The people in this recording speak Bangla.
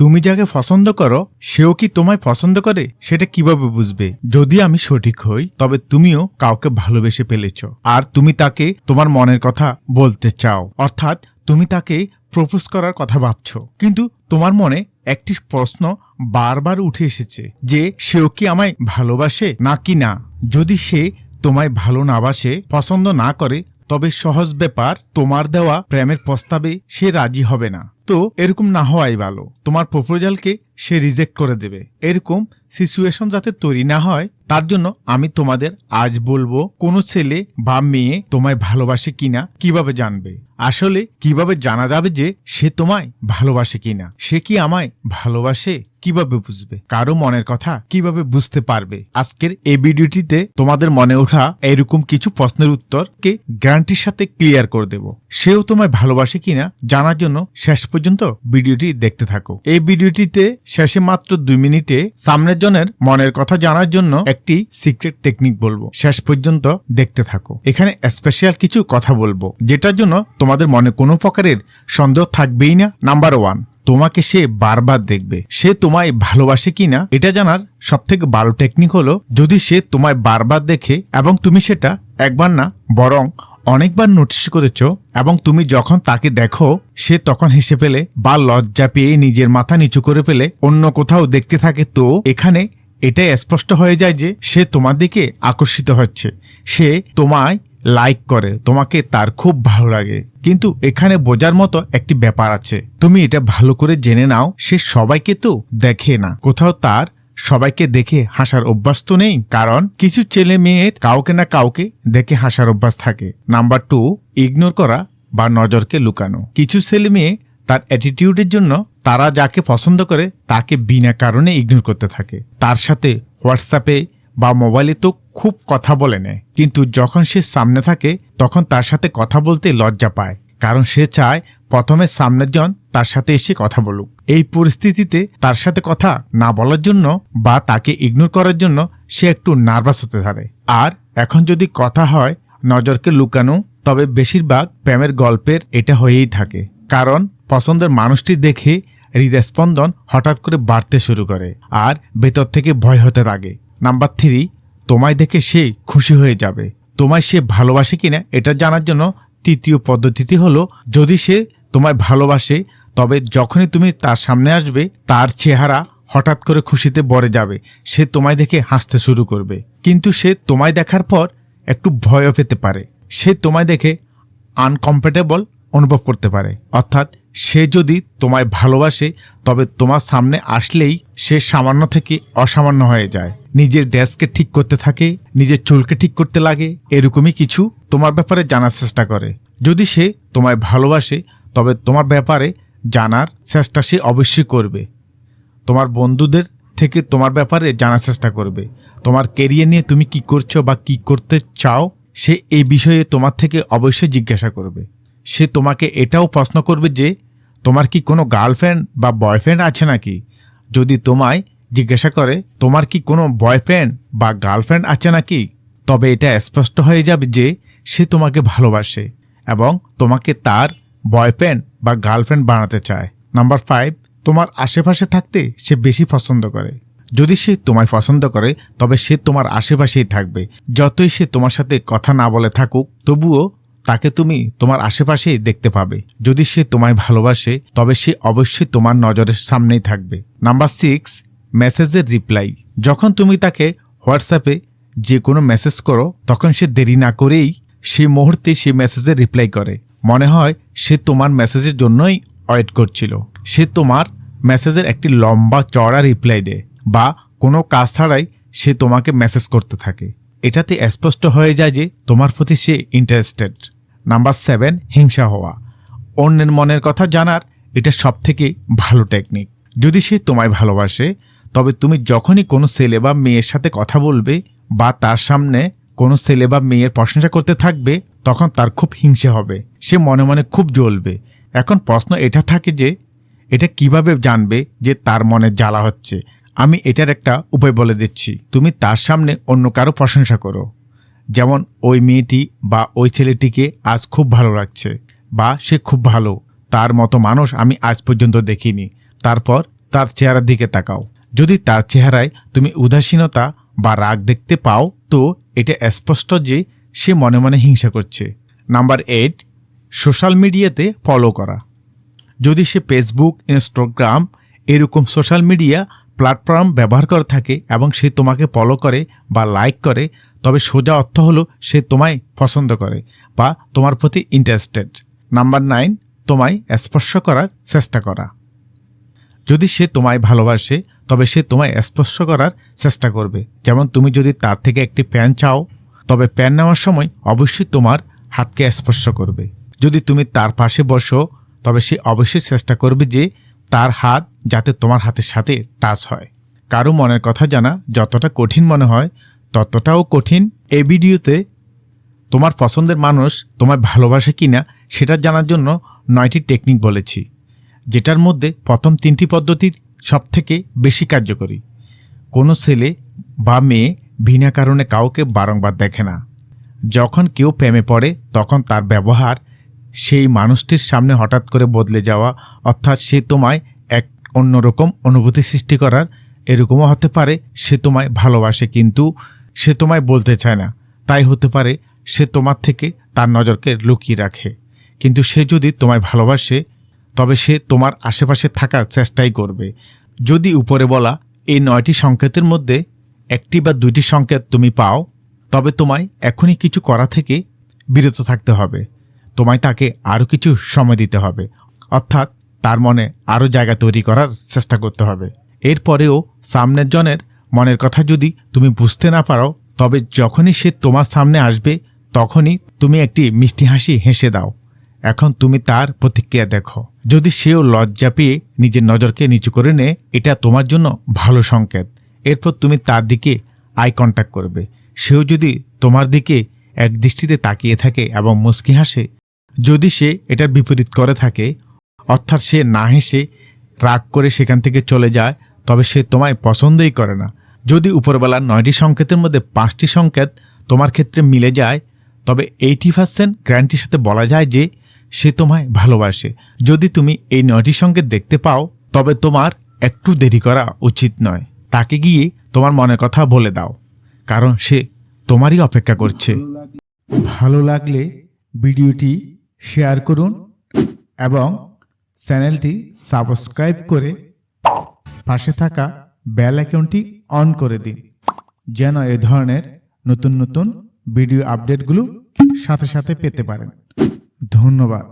তুমি যাকে পছন্দ করো, সেও কি তোমায় পছন্দ করে? সেটা কীভাবে বুঝবে? যদি আমি সঠিক হই, তবে তুমিও কাউকে ভালোবেসে ফেলেছ। আর তুমি তাকে তোমার মনের কথা বলতে চাও। অর্থাৎ তুমি তাকে প্রপোজ করার কথা ভাবছ। কিন্তু তোমার মনে একটি প্রশ্ন বারবার উঠে এসেছে যে, সেও কি আমায় ভালোবাসে নাকি না? যদি সে তোমায় ভালো না বাসে, পছন্দ না করে, তবে সহজ ব্যাপার, তোমার দেওয়া প্রেমের প্রস্তাবে সে রাজি হবে না। তো এরকম না হওয়াই ভালো। তোমার প্রপোজালকে সে রিজেক্ট করে দেবে। এরকম সিচুয়েশন যাতে তৈরি না হয়, তার জন্য আমি তোমাদের আজ বলব, কোনো ছেলে বা মেয়ে তোমায় ভালোবাসে কিনা, কীভাবে জানবে? আসলে কীভাবে জানা যাবে যে সে তোমায় ভালোবাসে কিনা? সে কি আমায় ভালোবাসে? কীভাবে বুঝবে? কারও মনের কথা কীভাবে বুঝতে পারবে? আজকের এই ভিডিওটিতে তোমাদের মনে ওঠা এরকম কিছু প্রশ্নের উত্তরকে গ্যারান্টির সাথে ক্লিয়ার করে দেব। সেও তোমায় ভালোবাসে কিনা, জানার জন্য শেষ পর্যন্ত ভিডিওটি দেখতে থাকো। এই ভিডিওটিতে শেষে মাত্র দুই মিনিটে সামনের জনের মনের কথা জানার জন্য একটি সিক্রেট টেকনিক বলব। শেষ পর্যন্ত দেখতে থাকো। এখানে স্পেশাল কিছু কথা বলব, যেটার জন্য তোমাদের মনে কোনো প্রকারের সন্দেহ থাকবেই না। নাম্বার ওয়ান তোমাকে সে বারবার দেখবে। সে তোমায় ভালোবাসে কিনা, এটা জানার সব থেকে ভালো টেকনিক হলো, যদি সে তোমায় বারবার দেখে এবং তুমি সেটা একবার না, বরং অনেকবার নোটিশ করেছ এবং তুমি যখন তাকে দেখো, সে তখন হেসে ফেলে বা লজ্জা পেয়ে নিজের মাথা নিচু করে ফেলে। অন্য কোথাও দেখতে থাকে তো এখানে এটাই স্পষ্ট হয়ে যায় যে সে তোমার দিকে আকর্ষিত হচ্ছে। সে তোমায় লাইক করে, তোমাকে তার খুব ভালো লাগে। কিন্তু এখানে বোঝার মতো একটি ব্যাপার আছে। তুমি এটা ভালো করে জেনে নাও, সে সবাইকে তো দেখে না। কোথাও তার সবাইকে দেখে হাসার অভ্যাস তো নেই, কারণ কিছু ছেলে মেয়ের কাউকে না কাউকে দেখে হাসার অভ্যাস থাকে। নাম্বার টু ইগনোর করা বা নজরকে লুকানো। কিছু ছেলে মেয়ে তার অ্যাটিটিউডের জন্য তারা যাকে পছন্দ করে, তাকে বিনা কারণে ইগনোর করতে থাকে। তার সাথে হোয়াটসঅ্যাপে বা মোবাইলে তো খুব কথা বলে নেয়। কিন্তু যখন সে সামনে থাকে, তখন তার সাথে কথা বলতে লজ্জা পায়, কারণ সে চায় প্রথমে সামনের জন তার সাথে এসে কথা বলুক। এই পরিস্থিতিতে তার সাথে কথা না বলার জন্য বা তাকে ইগনোর করার জন্য সে একটু নার্ভাস হতে পারে আর এখন যদি কথা হয়, নজরকে লুকানো, তবে বেশিরভাগ প্রেমের গল্পের এটা হয়েই থাকে। কারণ পছন্দের মানুষটি দেখে হৃদস্পন্দন হঠাৎ করে বাড়তে শুরু করে, আর ভেতর থেকে ভয় হতে থাকে। নাম্বার থ্রি, তোমায় দেখে সে খুশি হয়ে যাবে। তোমায় সে ভালোবাসে কিনা, এটা জানার জন্য তৃতীয় পদ্ধতিটি হলো, যদি সে তোমায় ভালোবাসে, তবে যখনই তুমি তার সামনে আসবে, তার চেহারা হঠাৎ করে খুশিতে ভরে যাবে। সে তোমায় দেখে হাসতে শুরু করবে। কিন্তু সে তোমায় দেখার পর একটু ভয়ও পেতে পারে। সে তোমায় দেখে আনকমফোর্টেবল অনুভব করতে পারে। অর্থাৎ সে যদি তোমায় ভালোবাসে, তবে তোমার সামনে আসলেই সে সামান্য থেকে অসামান্য হয়ে যায়। নিজের ড্রেসকে ঠিক করতে থাকে, নিজের চুলকে ঠিক করতে লাগে, এরকমই কিছু তোমার ব্যাপারে জানার চেষ্টা করে। যদি সে তোমায় ভালোবাসে তবে তোমার ব্যাপারে জানার চেষ্টা সে অবশ্যই করবে। তোমার বন্ধুদের থেকে তোমার ব্যাপারে জানার চেষ্টা করবে। তোমার কেরিয়ার নিয়ে তুমি কি করছ বা কি করতে চাও, সে এই বিষয়ে তোমার থেকে অবশ্যই জিজ্ঞাসা করবে। সে তোমাকে এটাও প্রশ্ন করবে যে, তোমার কি কোনো গার্লফ্রেন্ড বা বয়ফ্রেন্ড আছে নাকি? যদি তোমায় জিজ্ঞাসা করে, তোমার কি কোনো বয়ফ্রেন্ড বা গার্লফ্রেন্ড আছে নাকি? তবে এটা স্পষ্ট হয়ে যাবে যে, সে তোমাকে ভালোবাসে এবং তোমাকে তার বয়ফ্রেন্ড বা গার্লফ্রেন্ড বানাতে চায়। নাম্বার ফাইভ, তোমার আশেপাশে থাকতে সে বেশি পছন্দ করে। যদি সে তোমায় পছন্দ করে, তবে সে তোমার আশেপাশেই থাকবে। যতই সে তোমার সাথে কথা না বলে থাকুক, তবুও তাকে তুমি তোমার আশেপাশেই দেখতে পাবে। যদি সে তোমায় ভালোবাসে, তবে সে অবশ্যই তোমার নজরের সামনেই থাকবে। নাম্বার সিক্স, মেসেজের রিপ্লাই। যখন তুমি তাকে হোয়াটসঅ্যাপে যে কোনো মেসেজ করো, তখন সে দেরি না করেই সেই মুহূর্তে সে মেসেজের রিপ্লাই করে। মনে হয় সে তোমার মেসেজের জন্যই ওয়েট করছিল। সে তোমার মেসেজের একটি লম্বা চড়া রিপ্লাই দেয় বা কোনো কাজ ছাড়াই সে তোমাকে মেসেজ করতে থাকে। এটাতে স্পষ্ট হয়ে যায় যে তোমার প্রতি সে ইন্টারেস্টেড নাম্বার সেভেন হিংসা হওয়া। অন্যের মনের কথা জানার এটা সব থেকে ভালো টেকনিক যদি সে তোমায় ভালোবাসে, তবে তুমি যখনই কোনো ছেলে বা মেয়ের সাথে কথা বলবে বা তার সামনে কোনো ছেলে বা মেয়ের প্রশংসা করতে থাকবে তখন তার খুব হিংসে হবে। সে মনে মনে খুব জ্বলবে। এখন প্রশ্ন এটা থাকে যে, এটা কীভাবে জানবে যে তার মনে জ্বালা হচ্ছে? আমি এটার একটা উপায় বলে দিচ্ছি। তুমি তার সামনে অন্য কারও প্রশংসা করো। যেমন ওই মেয়েটি বা ওই ছেলেটিকে আজ খুব ভালো লাগছে বা সে খুব ভালো। তার মতো মানুষ আমি আজ পর্যন্ত দেখিনি। তারপর তার চেহারার দিকে তাকাও। যদি তার চেহারায় তুমি উদাসীনতা বা রাগ দেখতে পাও, তো এটা স্পষ্ট যে সে মনে মনে হিংসা করছে। নাম্বার এইট, সোশ্যাল মিডিয়াতে ফলো করা। যদি সে ফেসবুক ইনস্টাগ্রাম এরকম সোশ্যাল মিডিয়া প্ল্যাটফর্ম ব্যবহার করে থাকে এবং সে তোমাকে ফলো করে বা লাইক করে, তবে সোজা অর্থ হলো সে তোমায় পছন্দ করে বা তোমার প্রতি ইন্টারেস্টেড নাম্বার নাইন তোমায় স্পর্শ করার চেষ্টা করা। যদি সে তোমায় ভালোবাসে, তবে সে তোমায় স্পর্শ করার চেষ্টা করবে। যেমন তুমি যদি তার থেকে একটি প্যান চাও তবে প্যান নেওয়ার সময় অবশ্যই তোমার হাতকে স্পর্শ করবে। যদি তুমি তার পাশে বসো, তবে সে অবশ্যই চেষ্টা করবে যে তার হাত যাতে তোমার হাতের সাথে টাচ হয়। কারও মনের কথা জানা যতটা কঠিন মনে হয়, ততটাও কঠিন। এই ভিডিওতে তোমার পছন্দের মানুষ তোমায় ভালোবাসে কিনা, সেটা জানার জন্য নয়টি টেকনিক বলেছি, যেটার মধ্যে প্রথম তিনটি পদ্ধতি সবথেকে বেশি কার্যকরী। কোনো ছেলে বা মেয়ে বিনা কারণে কাউকে বারংবার দেখে না। যখন কেউ প্রেমে পড়ে, তখন তার ব্যবহার সেই মানুষটির সামনে হঠাৎ করে বদলে যাওয়া, অর্থাৎ সে তোমায় এক অন্যরকম অনুভূতি সৃষ্টি করার এরকমও হতে পারে, সে তোমায় ভালোবাসে কিন্তু সে তোমায় বলতে চায় না। তাই হতে পারে, সে তোমার থেকে তার নজরকে লুকিয়ে রাখে। কিন্তু সে যদি তোমায় ভালোবাসে, তবে সে তোমার আশেপাশে থাকার চেষ্টাই করবে। যদি উপরে বলা এই নয়টি সংকেতের মধ্যে একটি বা দুইটি সংকেত তুমি পাও, তবে তোমায় এখনই কিছু করা থেকে বিরত থাকতে হবে। তোমায় তাকে আরও কিছু সময় দিতে হবে। অর্থাৎ তার মনে আরও জায়গা তৈরি করার চেষ্টা করতে হবে। এরপরেও সামনের জনের মনের কথা যদি তুমি বুঝতে না পারো, তবে যখনই সে তোমার সামনে আসবে, তখনই তুমি একটি মিষ্টি হাসি হেসে দাও। এখন তুমি তার প্রতিক্রিয়া দেখো। যদি সেও লজ্জা পেয়ে নিজের নজরকে নিচু করে নেয়, এটা তোমার জন্য ভালো সংকেত। এরপর তুমি তার দিকে আই কন্ট্যাক্ট করবে। সেও যদি তোমার দিকে এক দৃষ্টিতে তাকিয়ে থাকে এবং মুস্কি হাসে, যদি সে এটার বিপরীত করে থাকে, অর্থাৎ সে না হেসে রাগ করে সেখান থেকে চলে যায়, তবে সে তোমায় পছন্দই করে না। যদি উপরবেলার নয়টি সংকেতের মধ্যে পাঁচটি সংকেত তোমার ক্ষেত্রে মিলে যায়, তবে এইটি পার্সেন্ট গ্যারান্টির সাথে বলা যায় যে সে তোমায় ভালোবাসে। যদি তুমি এই নয়টি সংকেত দেখতে পাও, তবে তোমার একটু দেরি করা উচিত নয়। তাকে গিয়ে তোমার মনের কথা বলে দাও, কারণ সে তোমারই অপেক্ষা করছে। ভালো লাগলে ভিডিওটি শেয়ার করুন এবং চ্যানেলটি সাবস্ক্রাইব করে পাশে থাকা বেল অ্যাকাউন্টটি অন করে দিন, যেন এ ধরনের নতুন নতুন ভিডিও আপডেটগুলো সাথে সাথে পেতে পারেন। ধন্যবাদ।